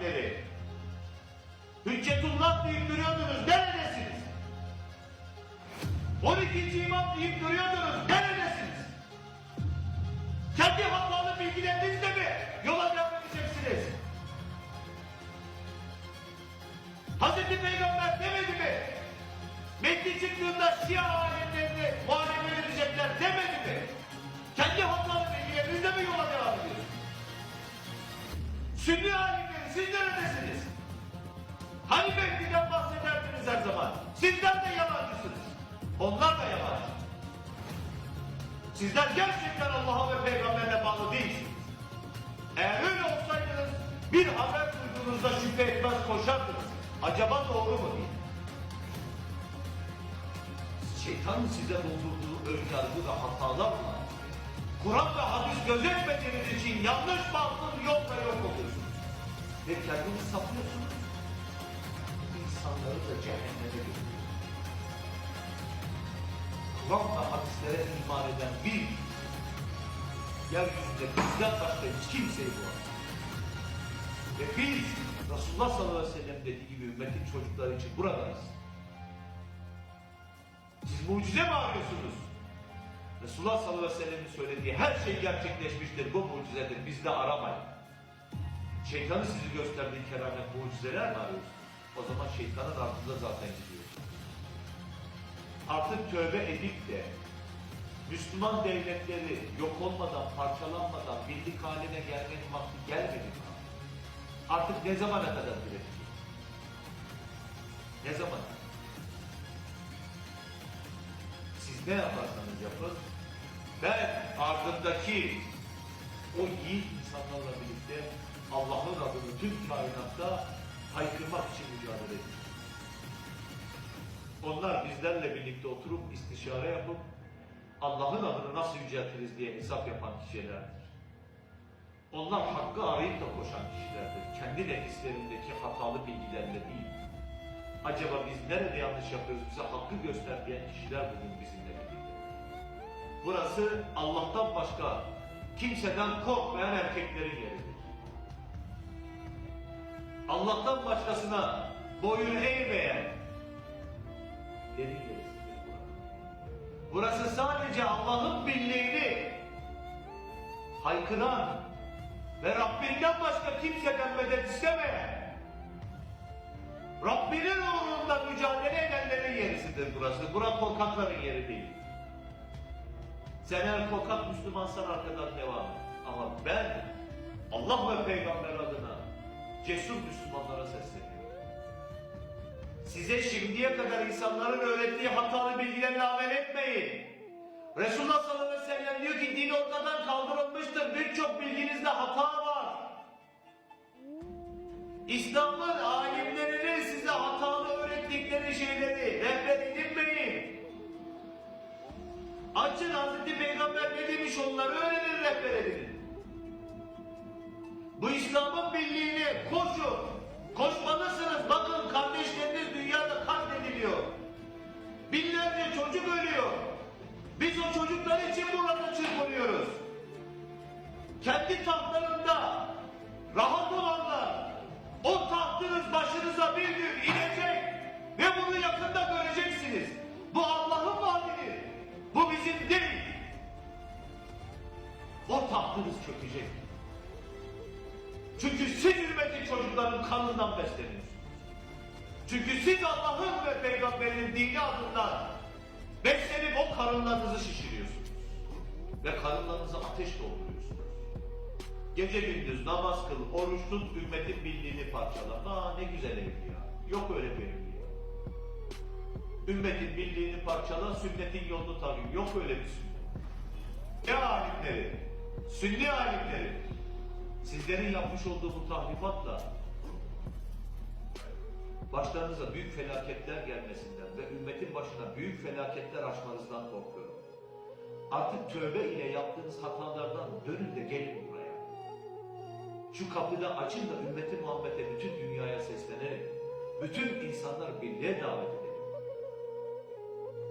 alimleri. Hüccetullah deyip duruyordunuz, neredesiniz? 12. imam deyip duruyordunuz, neredesiniz? Kendi hatalı bilgilerinizle mi yola devam edeceksiniz? Hazreti Peygamber demedi mi? Mehdi çıktığında Şia alemlerini muhalefet edecekler demedi mi? Kendi hatalı bilgilerinizle mi yola devam ediyorsunuz? Sünni alimleri siz neredesiniz? Hani Mehdi'den bahsederdiniz her zaman? Sizler de yalancısınız. Onlar da yalancı. Sizler gerçekten Allah'a ve peygamberine bağlı değilsiniz. Eğer öyle olsaydınız bir haber duyduğunuzda şüphe etmez koşardınız. Acaba doğru mu diye. Şeytanın size doldurduğu önyargı ve hatalarla Kur'an ve hadis gözetmediğiniz için yanlış batıl yolda yok oluyorsunuz. Ve kendinizi saplıyorsunuz. İnsanları da cehenneme götürüyorsunuz. Kur'an ve hadislere iman eden bir yeryüzünde bizden başka hiç kimseyi bulamaz. Ve biz Resulullah sallallahu aleyhi ve sellem dediği gibi ümmetin çocukları için buradayız. Siz mucize mi arıyorsunuz? Resulullah sallallahu aleyhi ve sellem'in söylediği her şey gerçekleşmiştir. Bu mucizedir. Biz de aramayın. Şeytanın sizi gösterdiği keramet mucizeler mi arıyorsunuz? O zaman şeytanın ardında zaten gidiyorsunuz. Artık tövbe edip de Müslüman devletleri yok olmadan, parçalanmadan birlik haline gelmenin vakti gelmedi mi? Artık ne zamana kadar direteceğiz? Ne zaman? Siz ne yaparsanız yapın, ben ardındaki o yiğit insanlarla birlikte Allah'ın adını tüm kainatta haykırmak için mücadele edeceğiz. Onlar bizlerle birlikte oturup istişare yapıp Allah'ın adını nasıl yüceltiriz diye hesap yapan kişilerdir. Onlar hakkı arayıp da koşan kişilerdir. Kendi nefislerindeki hatalı bilgilerle değil. Acaba biz nerede yanlış yapıyoruz? Bize hakkı göster diyen kişiler bugün bizimle birlikte. Burası Allah'tan başka kimseden korkmayan erkeklerin yeridir. Allah'tan başkasına boyun eğmeyen yerin yerisidir burası. Burası sadece Allah'ın birliğini haykıran ve Rabbinden başka kimseden medet istemeyen Rabbinin uğrunda mücadele edenlerin yerisidir burası. Bura korkakların yeri değil. Sen eğer korkak Müslümansan arkadan devam et. Ama ben Allah ve Peygamber adına cesur Müslümanlara sesleniyorum. Size şimdiye kadar insanların öğrettiği hatalı bilgilerle amel etmeyin. Resulullah sallallahu aleyhi ve sellem diyor ki din ortadan kaldırılmıştır. Birçok bilginizde hata var. İslam'ın alimlerinin size hatalı öğrettikleri şeyleri rehber edinmeyin. Açın Hazreti Peygamber ne demiş koşun. Koşmalısınız. Bakın kardeşleriniz dünyada katlediliyor. Binlerce çocuk ölüyor. Biz o çocuklar için burada çırpınıyoruz. Kendi tahtlarında rahat olanlar o tahtınız başınıza bir gün inecek ve bunu yakında göreceksiniz. Bu Allah'ın vaadidir. Bu bizim değil. O tahtınız çökecek. Çünkü siz ümmetin çocukların kanından besleniyorsunuz. Çünkü siz Allah'ın ve peygamberinin dini adından beslenip o karınlarınızı şişiriyorsunuz. Ve karınlarınızı ateş dolduruyorsunuz. Gece gündüz namaz kıl, oruç tut, ümmetin birliğini parçala. Aa ne güzel evliya. Yok öyle bir evliya. Ümmetin birliğini parçala, sünnetin yolunu tabii. Yok öyle bir sünnet. Ne alimleri? Sünni alimleri. Sizlerin yapmış olduğu bu tahribatla başlarınıza büyük felaketler gelmesinden ve ümmetin başına büyük felaketler açmanızdan korkuyorum. Artık tövbe ile yaptığınız hatalardan dönün de gelin buraya. Şu kapıda açın da ümmeti Muhammed'e bütün dünyaya seslenelim. Bütün insanlar birliğe davet edelim.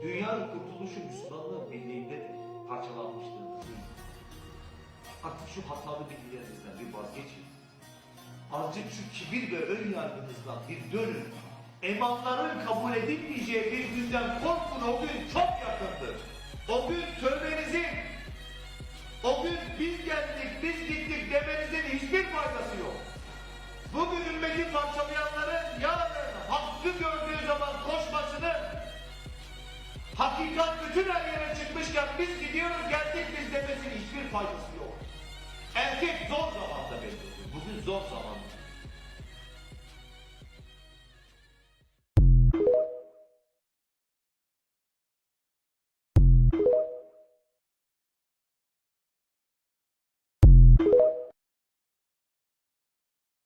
Dünyanın kurtuluşu Müslümanlığın birliğindedir. Parçalanmışlığında değil. Artık şu hatalı bilgilerinizden bir vazgeçin. Azıcık şu kibir ve ön yargınızdan bir dönün. Emanların kabul edilmeyeceği bir günden korkun o gün çok yakındır. O gün tövbenizin, o gün biz geldik, biz gittik demenizin hiçbir faydası yok. Bugün ümmeti parçalayanların yarın hakkı gördüğü zaman koşmasını hakikat bütün her yere çıkmışken biz gidiyoruz geldik biz demesinin hiçbir faydası yok. Erkek zor zamanda belli Bugün zor zaman.